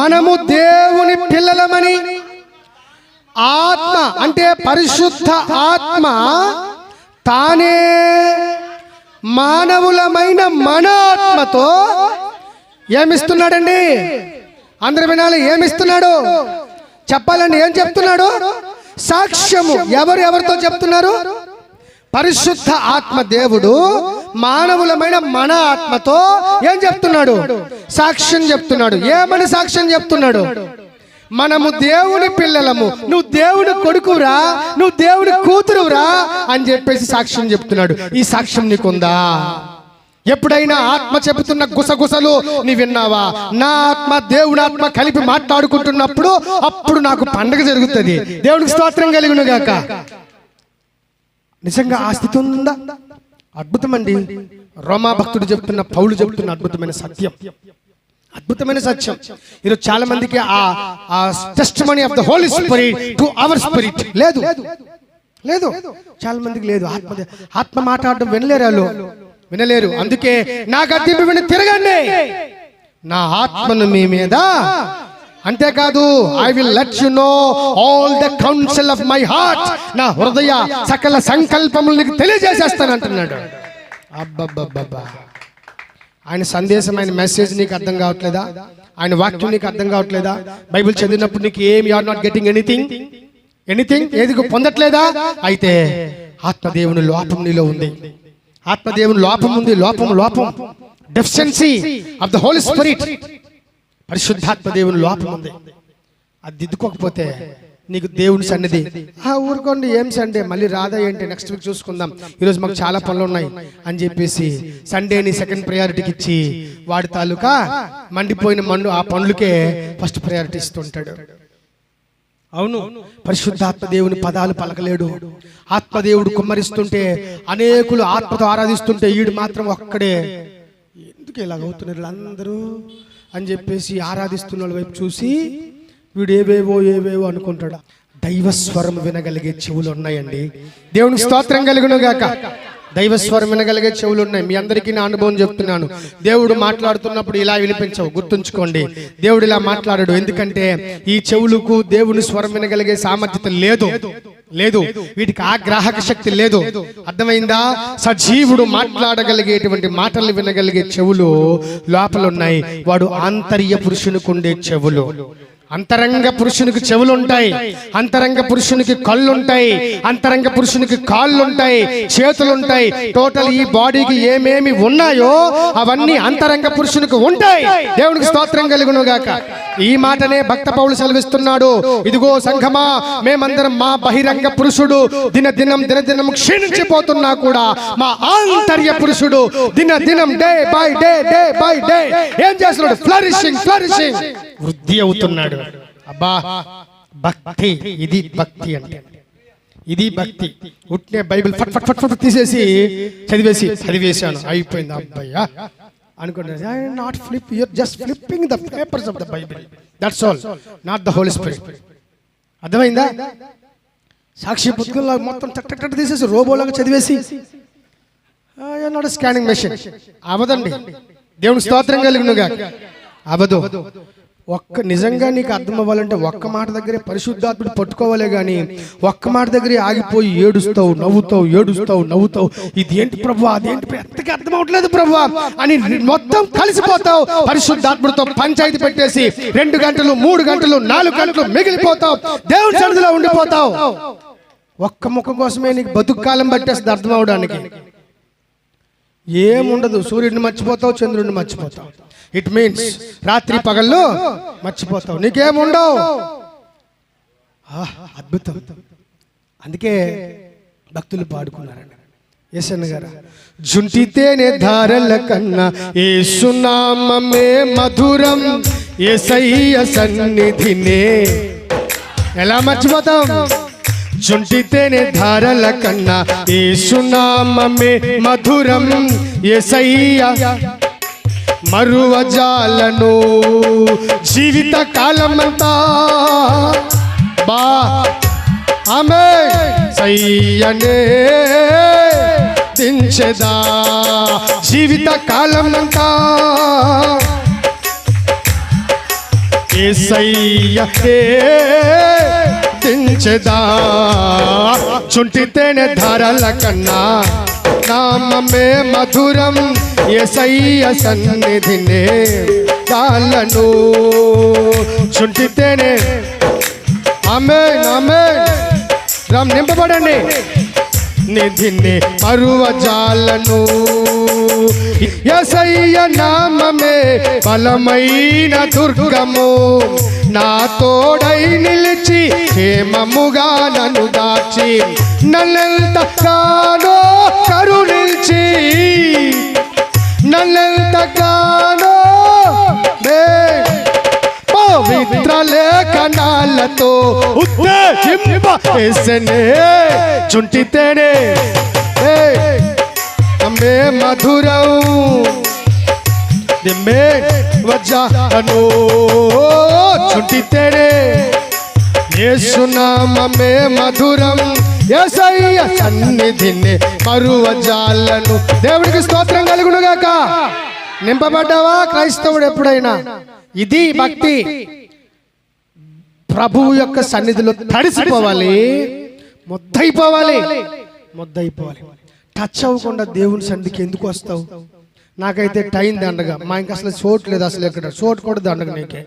మనము దేవుని పిల్లలమని. ఆత్మ అంటే పరిశుద్ధ ఆత్మ తానే మానవులమైన మన ఆత్మతో ఏమిస్తున్నాడండి? అందరు వినాలి ఏమిస్తున్నాడు? చెప్పాలండి ఏం చెప్తున్నాడు? సాక్ష్యము ఎవరు ఎవరితో చెప్తున్నారు? పరిశుద్ధ ఆత్మ దేవుడు మానవులమైన మన ఆత్మతో ఏం చెప్తున్నాడు? సాక్ష్యం చెప్తున్నాడు. ఏమని సాక్ష్యం చెప్తున్నాడు? మనము దేవుని పిల్లలము. నువ్వు దేవుడి కొడుకురా నువ్వు దేవుడి కూతురురా అని చెప్పేసి సాక్ష్యం చెప్తున్నాడు. ఈ సాక్ష్యం నీకుందా? ఎప్పుడైనా ఆత్మ చెబుతున్న గుసగుసలు నీ విన్నావా? నా ఆత్మ దేవుడి ఆత్మ కలిపి మాట్లాడుకుంటున్నప్పుడు అప్పుడు నాకు పండగ జరుగుతుంది. దేవుడికి స్తోత్రం కలిగిన గాక నిజంగా ఆ స్థితి ఉందా? అద్భుతమండి. రోమా భక్తుడు చెప్తున్న పౌలు చెప్తున్న అద్భుతమైన సత్యం. అద్భుతమైన సత్యం. ఈరోజు చాలా మందికి ఆ ఆ testimony of the Holy Spirit to our spirit లేదు. లేదు. చాలా మందికి లేదు. ఆత్మ ఆత్మ మాట్లాడడం వినలేరు వాళ్ళు. వినలేరు. అందుకే నా గద్దెంపు విని తిరగండి. నా ఆత్మను మీ మీద అంతేకాదు I will let you know all the counsel of my heart నా హృదయ సకల సంకల్పములు నీకు తెలియజేసేస్తాను అంటున్నాడు. అబ్బబ్బబ్బబ్బా. ఆయన సందేశం ఆయన మెసేజ్ నీకు అర్థం కావట్లేదా? ఆయన వాక్యం నీకు అర్థం కావట్లేదా? బైబిల్ చదివినప్పుడు నీకు ఏం you are not getting anything anything ఏది పొందట్లేదా? అయితే ఆత్మదేవుని లోపం నీలో ఉంది. ఆత్మదేవుని లోపం ఉంది లోపం లోపం. Deficiency of the Holy Spirit పరిశుద్ధాత్మ దేవుని లోపం ఉంది. అది దిద్దుకోకపోతే నీకు దేవుని సన్నిధి. ఆ ఊరుకోండి ఏం సండే? మళ్ళీ రాదా ఏంటి? నెక్స్ట్ వీక్ చూసుకుందాం. ఈరోజు మాకు చాలా పనులు ఉన్నాయి అని చెప్పేసి సండేని సెకండ్ ప్రయారిటీకి ఇచ్చి వాడి తాలూకా మండిపోయిన మండు ఆ పనులకే ఫస్ట్ ప్రయారిటీ ఇస్తుంటాడు అవును పరిశుద్ధాత్మ దేవుని పదాలు పలకలేడు. ఆత్మదేవుడు కుమ్మరిస్తుంటే అనేకులు ఆత్మతో ఆరాధిస్తుంటే ఈడు మాత్రం ఒక్కడే. ఎందుకు ఇలాగవుతున్నారు వీళ్ళందరూ అని చెప్పేసి ఆరాధిస్తున్న వాళ్ళ వైపు చూసి వీడు ఏవేవో ఏవేవో అనుకుంటాడు. దైవస్వరం వినగలిగే చెవులు ఉన్నాయండి. దేవునికి స్తోత్రం కలుగును గాక. దైవస్వరం వినగలిగే చెవులు ఉన్నాయి. మీ అందరికీ నా అనుభవం చెప్తున్నాను. దేవుడు మాట్లాడుతున్నప్పుడు ఇలా వినిపించవు. గుర్తుంచుకోండి. దేవుడు ఇలా మాట్లాడాడు. ఎందుకంటే ఈ చెవులకు దేవుని స్వరం వినగలిగే సామర్థ్యత లేదు. లేదు. వీటికి ఆ గ్రాహక శక్తి లేదు. అర్థమైందా? సజీవుడు మాట్లాడగలిగేటువంటి మాటలు వినగలిగే చెవులు లోపల ఉన్నాయి. వాడు ఆంతర్య పురుషునికి ఉండే చెవులు. అంతరంగ పురుషునికి చెవులు ఉంటాయి. అంతరంగ పురుషునికి కళ్ళు ఉంటాయి. అంతరంగ పురుషునికి కాళ్ళు ఉంటాయి. చేతులు ఉంటాయి. టోటల్ ఈ బాడీకి ఏమేమి ఉన్నాయో అవన్నీ అంతరంగ పురుషునికి ఉంటాయి. దేవునికి స్తోత్రం కలుగును గాక ఈ మాటనే భక్త పౌలు సెలవిస్తున్నాడు. ఇదిగో సంఘమా మేమందరం మా బహిరంగ పురుషుడు దిన దినం దిన దినం క్షీణించిపోతున్నా కూడా మా ఆంతర్య పురుషుడు దిన దినం day by day day by day. ఏం చేస్తున్నాడు? ఫ్లరిషింగ్ ఫ్లరిషింగ్ వృద్ధి అవుతున్నాడు. అబ్బా భక్తి ఇది భక్తి అంటే. ఇది భక్తి. ఉట్నే బైబిల్ ఫట్ ఫట్ ఫట్ ఫట్ తీసేసి చదివేసి చదివేశాను అయిపోయింది. అబ్బాయ్యా. అనుకుంటున్నాను not flip your just flipping the papers of the Bible that's all not the Holy Spirit అర్థమైందా? సాక్షి పుస్తకంలో మొత్తం టక్ టక్ టక్ తీసేసి రోబోలాగా చదివేసి నాట్ స్కానింగ్ మెషిన్ అవదండి. దేవుని స్తోత్రం కలిగినగా అవదు. ఒక్క నిజంగా నీకు అర్థం అవ్వాలంటే ఒక్క మాట దగ్గరే పరిశుద్ధాత్ముడు పట్టుకోవాలే కానీ ఒక్క మాట దగ్గరే ఆగిపోయి ఏడుస్తావు నవ్వుతావు ఏడుస్తావు నవ్వుతావు. ఇది ఏంటి ప్రభు? అదేంటి ఎంతకి అర్థం అవట్లేదు ప్రభు? అని మొత్తం కలిసిపోతావు. పరిశుద్ధాత్ముడితో పంచాయతీ పెట్టేసి రెండు గంటలు మూడు గంటలు నాలుగు గంటలు మిగిలిపోతావు. దేవుని సన్నిధిలో ఉండిపోతావు. ఒక్క ముఖం కోసమే నీకు బతుకు కాలం పట్టేస్తుంది అర్థం అవడానికి ఏముండదు. సూర్యుడిని మర్చిపోతావు చంద్రుడిని మర్చిపోతావు. ఇట్ మీన్స్ రాత్రి పగళ్ళు మర్చిపోతావు. నీకేముండవు? అద్భుతం. అందుకే భక్తులు పాడుకున్నారండి ఎస్ఎన్ గారు జుంటితేనే ధారల కన్నా ఏ సునామే మధురం ఏసయ్య సన్నిధినే. ఎలా మర్చిపోతాం జుంటితేనే ధారల కన్నా ఏ సునామే మధురం ఏసయ్య మరువజాలను జీవిత కాలమంతా. బా. ఆమె సయ్యనే దించెదా జీవిత కాలమంతా. ఏసయ్య ఏ దించదా? చుంటితేనే ధారల కన్నా నామమే మధురం ఎసయ్య సన్నిధినే చాలను చుంటితేనే ఆమె ఆమె రామ్ నింపబడండి. నిధిని మరువ జాలను యసయ్య నామమే బలమైన దుర్గము. నా తోడై నిలిచి క్షేమముగా నన్ను దాచి నన్నెంతగానో కరుణించి నన్నెంతగానో మే పవిత్ర లేఖనాలతో చుంటితేనే. ఏ, అమ్మే మధురం చుట్టి తేడే చుంటితేనే మధురం యేసయ్య సన్నిధిని మరువ జాలను దేవుడికి స్తోత్రం కలుగునుగాక. నింపబడ్డావా? క్రైస్తవుడు ఎప్పుడైనా? ఇది భక్తి. ప్రభువు యొక్క సన్నిధిలో తడిసిపోవాలి. ముద్దైపోవాలి ముద్దయిపోవాలి. టచ్ అవ్వకుండా దేవుని సన్నిధికి ఎందుకు వస్తావు? నాకైతే టైం దండగా. మా ఇంకా అసలు చోటు లేదు అసలు ఎక్కడ. చోటు కూడా దండగ నీకే.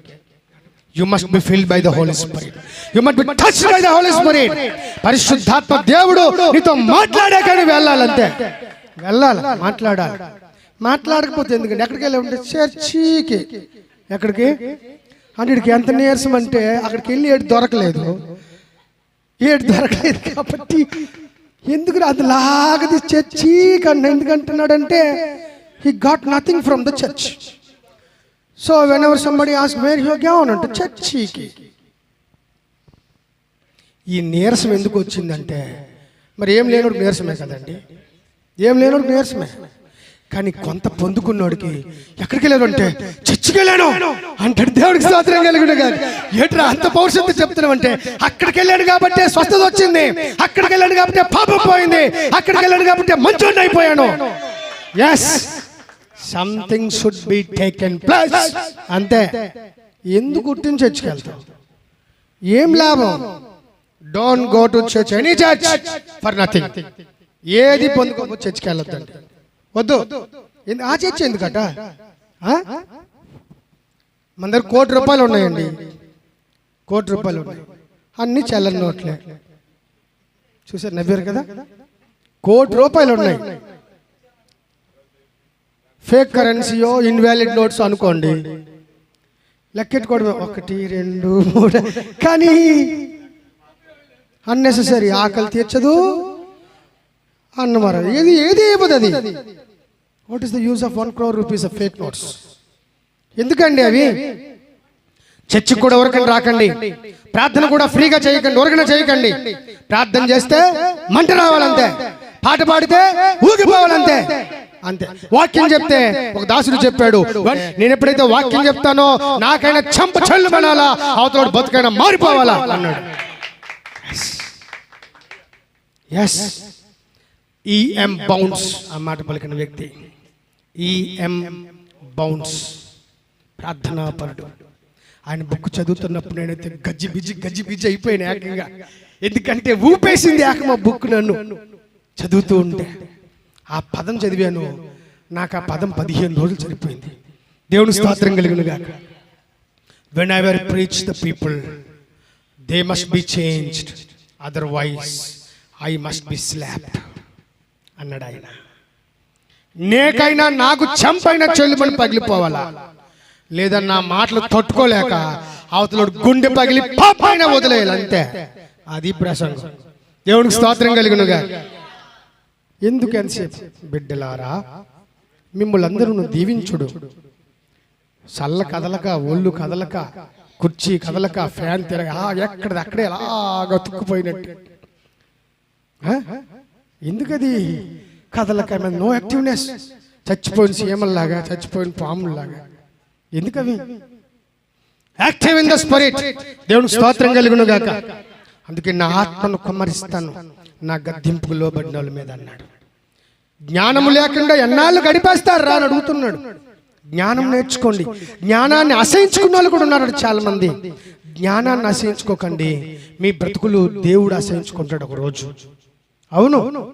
You must be filled by the Holy Spirit you must be touch by the Holy Spirit పరిశుద్ధాత్మ దేవుడు నీతో మాట్లాడే కానీ వెళ్ళాలంతే. వెళ్ళాలి మాట్లాడాలి. మాట్లాడకపోతే ఎందుకంటే ఎక్కడికి వెళ్ళి ఉంటే చర్చికి. ఎక్కడికి? అన్నిటికి ఎంత నీరసం అంటే అక్కడికి వెళ్ళి ఏడు దొరకలేదు. ఏడు దొరకలేదు కాబట్టి ఎందుకు అది లాగది చర్చి కన్నా ఎందుకంటున్నాడంటే he got nothing from the church so whenever somebody as where you gone అంటే చర్చికి. ఈ నీరసం ఎందుకు వచ్చిందంటే మరి ఏం లేనోడు నీరసమే కదండి? ఏం లేనోడు నీరసమే. కానీ కొంత పొందుకున్నోడికి ఎక్కడికి లేదంటే చర్చ్ చర్చికి అంటాడు దేవుడికి స్తోత్రం కలిగిన గారు ఏట్రా అంత పౌరుషత్వం చెప్తున్నావు అంటే అక్కడికి వెళ్ళాడు కాబట్టి స్వస్థత వచ్చింది. అక్కడికి వెళ్ళాడు కాబట్టి పాపం పోయింది. అక్కడికి వెళ్ళాడు కాబట్టి మంచోడిని అయిపోయాను. Yes something should be taken plus అంతే. ఎందుకు గుర్తించి చర్చికి వెళ్తావు? ఏం లాభం? Don't go to church any church for nothing ఏది పొందుకోకపోతే చర్చికి వెళ్ళొద్దండి వద్దు. ఆ చర్చ్ ఎందుకట? మన దగ్గర కోటి రూపాయలు ఉన్నాయండి. కోటి రూపాయలు ఉన్నాయి. అన్ని చల్లని నోట్లే. చూసారు నవ్వారు కదా? కోటి రూపాయలు ఉన్నాయి. ఫేక్ కరెన్సీయో ఇన్వాలిడ్ నోట్స్ అనుకోండి. లెక్కెట్టుకోవడమే ఒకటి రెండు మూడు. కానీ అన్నెసరీ ఆకలి తీర్చదు. అన్నమార ఏది ఏది ఇవ్వదు అది what is the use of one crore rupees of fake notes ఎందుకండి అవి? చర్చికి కూడా ఎవరికైనా రాకండి. ప్రార్థన కూడా ఫ్రీగా చేయకండి ఎవరికైనా చేయకండి. ప్రార్థన చేస్తే మంట రావాలంతే. పాట పాడితే ఊగిపోవాలంతే. అంతే. వాక్యం చెప్తే ఒక దాసుడు చెప్పాడు నేను ఎప్పుడైతే వాక్యం చెప్తానో నాకైనా చంప చల్లు పడాలా అవతల బతుకైనా మారిపోవాలా? అన్నాడు. ఎస్ ఈఎం బౌన్స్ ఆ మాట పలికిన వ్యక్తి. ఈఎం బౌన్స్ ప్రార్థనాపరుడు ఆయన బుక్ చదువుతున్నప్పుడు నేనైతే గజ్జి బిజ్జి గజ్జి బిజ్జి అయిపోయాను ఏకంగా. ఎందుకంటే ఊపేసింది ఏకమా బుక్ నన్ను. చదువుతూ ఉంటే ఆ పదం చదివాను. నాకు ఆ పదం పదిహేను రోజులు సరిపోయింది. దేవుని స్తోత్రం కలిగినగా when I preach the people they must be changed otherwise I must be slapped అన్నాడు ఆయన నేకైనా నాకు చంపైన చెల్లుమని పగిలిపోవాలా? లేదా నా మాటలు తట్టుకోలేక అవతలోడు గుండె పగిలి పాపైన వదిలేయాలి అంతే అది ప్రసంగం. దేవునికి స్తోత్రం కలిగినగా. ఎందుకు ఎంతసేపు? బిడ్డలారా మిమ్మల్ని అందరూ దీవించుడు. చల్ల కదలక ఒళ్ళు కదలక కుర్చీ కదలక ఫ్యాన్ తిరగ ఎక్కడిది? అక్కడే అలాగ తుక్కుపోయినట్టు? ఎందుకది? కదలక నో యాక్టివ్నెస్ చచ్చిపోయిన సీమల్లాగా చచ్చిపోయిన పాముల్లాగా. ఎందుకవి? యాక్టివ్ ఇన్ ద స్పిరిట్ దేవుని స్తోత్రం కలుగును గాక. అందుకే నా ఆత్మను కుమ్మరిస్తాను. నా గద్దింపుకు లోబడిన వాళ్ళ మీద అన్నాడు. జ్ఞానము లేకుండా ఎన్నాళ్ళు గడిపేస్తారు రా అని అడుగుతున్నాడు. జ్ఞానం నేర్చుకోండి. జ్ఞానాన్ని అసహించుకున్న వాళ్ళు కూడా ఉన్నారు చాలా మంది జ్ఞానాన్ని అసహించుకోకండి. మీ బ్రతుకులు దేవుడు అసహించుకుంటాడు ఒక రోజు. అవును.